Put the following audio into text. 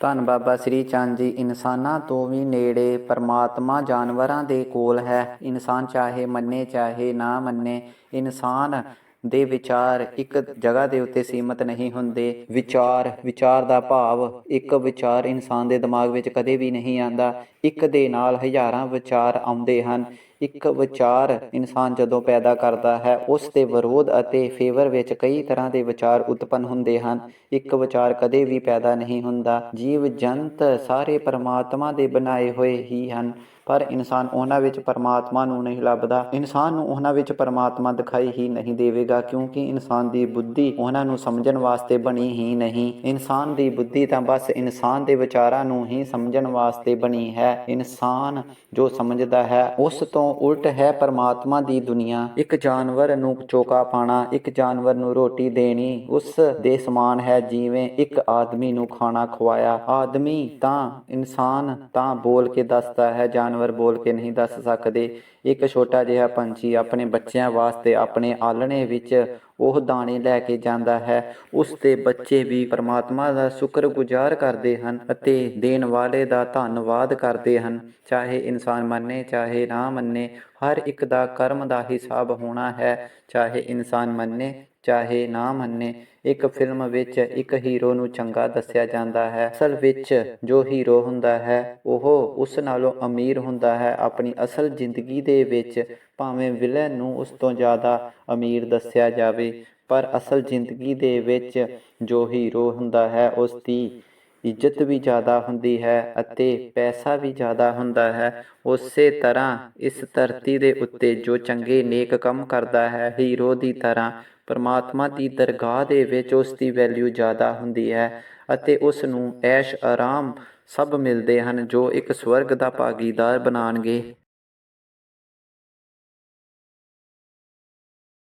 ਧੰਨ ਬਾਬਾ ਸ੍ਰੀ ਚੰਦ ਜੀ, ਇਨਸਾਨਾਂ ਤੋਂ ਵੀ ਨੇੜੇ ਪਰਮਾਤਮਾ ਜਾਨਵਰਾਂ ਦੇ ਕੋਲ ਹੈ। ਇਨਸਾਨ ਚਾਹੇ ਮੰਨੇ, ਚਾਹੇ ਨਾ ਮੰਨੇ, ਇਨਸਾਨ ਦੇ ਵਿਚਾਰ ਇੱਕ ਜਗ੍ਹਾ ਦੇ ਉੱਤੇ ਸੀਮਤ ਨਹੀਂ ਹੁੰਦੇ। ਵਿਚਾਰ ਵਿਚਾਰ ਦਾ ਭਾਵ ਇੱਕ ਵਿਚਾਰ ਇਨਸਾਨ ਦੇ ਦਿਮਾਗ ਵਿੱਚ ਕਦੇ ਵੀ ਨਹੀਂ ਆਂਦਾ ਇੱਕ ਦੇ ਨਾਲ ਹਜ਼ਾਰਾਂ ਵਿਚਾਰ ਆਉਂਦੇ ਹਨ। ਇੱਕ ਵਿਚਾਰ ਇਨਸਾਨ ਜਦੋਂ ਪੈਦਾ ਕਰਦਾ ਹੈ, ਉਸ ਦੇ ਵਿਰੋਧ ਅਤੇ ਫੇਵਰ ਵਿੱਚ ਕਈ ਤਰ੍ਹਾਂ ਦੇ ਵਿਚਾਰ ਉਤਪੰਨ ਹੁੰਦੇ ਹਨ। ਇੱਕ ਵਿਚਾਰ ਕਦੇ ਵੀ ਪੈਦਾ ਨਹੀਂ ਹੁੰਦਾ। ਜੀਵ ਜੰਤ ਸਾਰੇ ਪਰਮਾਤਮਾ ਦੇ ਬਣਾਏ ਹੋਏ ਹੀ ਹਨ, ਪਰ ਇਨਸਾਨ ਉਹਨਾਂ ਵਿੱਚ ਪਰਮਾਤਮਾ ਨੂੰ ਨਹੀਂ ਲੱਭਦਾ। ਇਨਸਾਨ ਨੂੰ ਉਹਨਾਂ ਵਿੱਚ ਪਰਮਾਤਮਾ ਦਿਖਾਈ ਹੀ ਨਹੀਂ ਦੇਵੇਗਾ, ਕਿਉਂਕਿ ਇਨਸਾਨ ਦੀ ਬੁੱਧੀ ਉਹਨਾਂ ਨੂੰ ਸਮਝਣ ਵਾਸਤੇ ਬਣੀ ਹੀ ਨਹੀਂ। ਇਨਸਾਨ ਦੀ ਬੁੱਧੀ ਤਾਂ ਬਸ ਇਨਸਾਨ ਦੇ ਵਿਚਾਰਾਂ ਨੂੰ ਹੀ ਸਮਝਣ ਵਾਸਤੇ ਬਣੀ ਹੈ। ਇਨਸਾਨ ਜੋ ਸਮਝਦਾ ਹੈ, ਉਸ ਤੋਂ ਉਲਟ ਹੈ ਪਰਮਾਤਮਾ ਦੀ ਦੁਨੀਆ। ਇੱਕ ਜਾਨਵਰ ਨੂੰ ਚੋਕਾ ਪਾਣਾ ਇੱਕ ਜਾਨਵਰ ਨੂੰ ਰੋਟੀ ਦੇਣੀ, ਉਸ ਦੇ ਸਮਾਨ ਹੈ ਜਿਵੇਂ ਇੱਕ ਆਦਮੀ ਨੂੰ ਖਾਣਾ ਖਵਾਇਆ। ਆਦਮੀ ਤਾਂ ਇਨਸਾਨ ਤਾਂ ਬੋਲ ਕੇ ਦੱਸਦਾ ਹੈ, ਜਾਨਵਰ ਬੋਲ ਕੇ ਨਹੀਂ ਦੱਸ ਸਕਦੇ। ਇੱਕ ਛੋਟਾ ਜਿਹਾ ਪੰਛੀ ਆਪਣੇ ਬੱਚਿਆਂ ਵਾਸਤੇ ਆਪਣੇ ਆਲਣੇ ਵਿੱਚ ਉਹ ਦਾਣੇ ਲੈ ਕੇ ਜਾਂਦਾ ਹੈ। ਉਸ ਦੇ ਬੱਚੇ ਵੀ ਪਰਮਾਤਮਾ ਦਾ ਸ਼ੁਕਰਗੁਜ਼ਾਰ ਕਰਦੇ ਹਨ ਅਤੇ ਦੇਣ ਵਾਲੇ ਦਾ ਧੰਨਵਾਦ ਕਰਦੇ ਹਨ। ਚਾਹੇ ਇਨਸਾਨ ਮੰਨੇ, ਚਾਹੇ ਨਾ ਮੰਨੇ, ਹਰ ਇੱਕ ਦਾ ਕਰਮ ਦਾ ਹਿਸਾਬ ਹੋਣਾ ਹੈ। ਚਾਹੇ ਇਨਸਾਨ ਮੰਨੇ, ਚਾਹੇ ਨਾ ਮੰਨੇ, ਇੱਕ ਫਿਲਮ ਵਿੱਚ ਇੱਕ ਹੀਰੋ ਨੂੰ ਚੰਗਾ ਦੱਸਿਆ ਜਾਂਦਾ ਹੈ। ਅਸਲ ਵਿੱਚ ਜੋ ਹੀਰੋ ਹੁੰਦਾ ਹੈ, ਉਹ ਉਸ ਨਾਲੋਂ ਅਮੀਰ ਹੁੰਦਾ ਹੈ। ਆਪਣੀ ਅਸਲ ਜ਼ਿੰਦਗੀ ਦੇ ਵਿੱਚ ਭਾਵੇਂ ਵਿਲਨ ਨੂੰ ਉਸ ਤੋਂ ਜ਼ਿਆਦਾ ਅਮੀਰ ਦੱਸਿਆ ਜਾਵੇ, ਪਰ ਅਸਲ ਜ਼ਿੰਦਗੀ ਦੇ ਵਿੱਚ ਜੋ ਹੀਰੋ ਹੁੰਦਾ ਹੈ, ਉਸ ਦੀ ਇੱਜ਼ਤ ਵੀ ਜ਼ਿਆਦਾ ਹੁੰਦੀ ਹੈ ਅਤੇ ਪੈਸਾ ਵੀ ਜ਼ਿਆਦਾ ਹੁੰਦਾ ਹੈ। ਉਸੇ ਤਰ੍ਹਾਂ ਇਸ ਧਰਤੀ ਦੇ ਉੱਤੇ ਜੋ ਚੰਗੇ ਨੇਕ ਕੰਮ ਕਰਦਾ ਹੈ, ਹੀਰੋ ਦੀ ਤਰ੍ਹਾਂ, ਪਰਮਾਤਮਾ ਦੀ ਦਰਗਾਹ ਦੇ ਵਿੱਚ ਉਸ ਦੀ ਵੈਲਿਊ ਜ਼ਿਆਦਾ ਹੁੰਦੀ ਹੈ ਅਤੇ ਉਸ ਨੂੰ ਐਸ਼ ਆਰਾਮ ਸਭ ਮਿਲਦੇ ਹਨ ਜੋ ਇੱਕ ਸਵਰਗ ਦਾ ਭਾਗੀਦਾਰ ਬਣਾਉਣਗੇ।